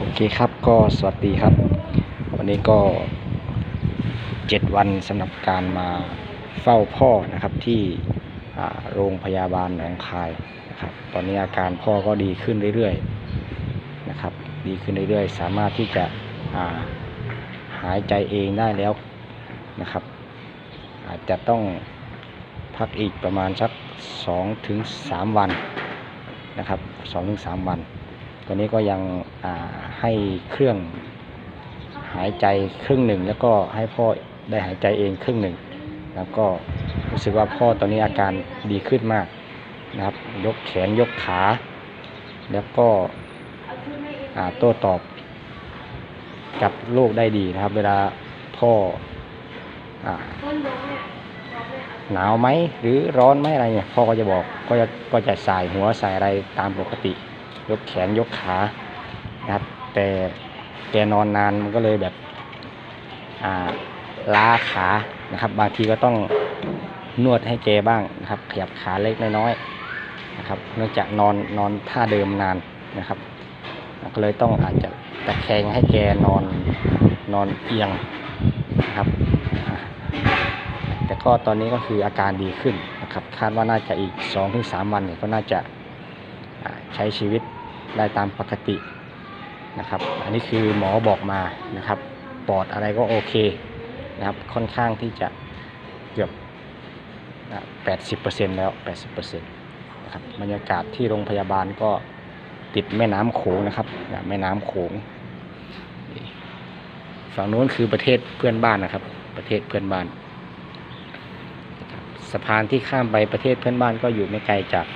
โอเคครับก็สวัสดีครับ วันนี้ก็เจ็ดวันสำหรับการมาเฝ้าพ่อนะครับที่โรงพยาบาลหนองคายนะครับตอนนี้อาการพ่อก็ดีขึ้นเรื่อยๆนะครับ ดีขึ้นเรื่อยๆ สามารถที่จะาหายใจเองได้แล้วนะครับ อาจจะต้องพักอีกประมาณสัก2-3ถึง3วันนะครับ2-3ถึง3วัน ตอนนี้ก็ยังให้เครื่องหายใจครึ่งหนึ่ง แล้วก็ให้พ่อได้หายใจเองครึ่งหนึ่ง แล้วก็รู้สึกว่าพ่อตอนนี้อาการดีขึ้นมากนะครับ ยกแขนยกขา แล้วก็โต้ตอบกับโรคได้ดีนะครับ เวลาพ่ออหนาวไหมหรือร้อนไหมอะไรเนี่ยพ่อก็จะบอกก็จะก็จะสายหัวสายอะไรตามปกติ ยกแขนยกขานะครับ แต่แกนอนนานมันก็เลยแบบอ่าล้าขานะครับ บางทีก็ต้องนวดให้แกบ้างนะครับ ขยับขาเล็กน้อยๆนะครับ เนื่องจากนอนนอนท่าเดิมนานนะครับก็เลยต้องอาจจะตะแคงให้แกนอนนอนเอียงนะครับ แต่ก็ตอนนี้ก็คืออาการดีขึ้นนะครับ คาดว่าน่าจะอีก 2-3 วันเนี่ยก็น่าจะ ใช้ชีวิตได้ตามปกตินะครับ อันนี้คือหมอบอกมานะครับปอดอะไรก็โอเคนะครับค่อนข้างที่จะเกือบแปดสิบเปอร์เซ็นต์แล้วแปดสิบเปอร์เซ็นต์นะครับบรรยากาศที่โรงพยาบาลก็ติดแม่น้ำโขงนะครับแม่น้ำโขงฝั่งนู้นคือประเทศเพื่อนบ้านนะครับ ประเทศเพื่อนบ้านสะพานที่ข้ามไปประเทศเพื่อนบ้านก็อยู่ไม่ไกลจาก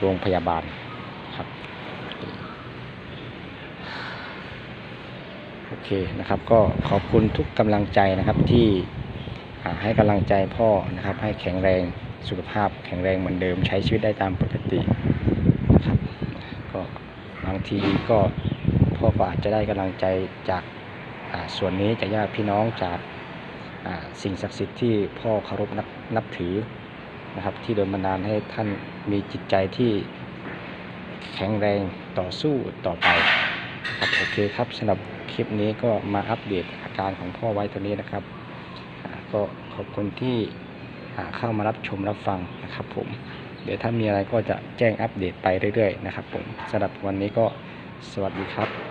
โรงพยาบาลครับ โอเคนะครับ ก็ขอบคุณทุกกำลังใจนะครับที่ให้กำลังใจพ่อนะครับ ให้แข็งแรงสุขภาพแข็งแรงเหมือนเดิมใช้ชีวิตได้ตามปกตินะครับก็บางทีก็พ่อก็อาจจะได้กำลังใจจากส่วนนี้จากญาติพี่น้องจากสิ่งศักดิ์สิทธิ์ที่พ่อเคารพนับนับถือนะครับ ที่โดนบันดาลให้ท่านมีจิตใจที่แข็งแรงต่อสู้ต่อไปครับโอเคครับสำหรับ คลิปนี้ก็มาอัปเดตอาการของพ่อไว้ตัวนี้นะครับก็ขอบคุณที่เข้ามารับชมรับฟังนะครับผม เดี๋ยวถ้ามีอะไรก็จะแจ้งอัปเดตไปเรื่อยๆนะครับผมสำหรับวันนี้ก็สวัสดีครับ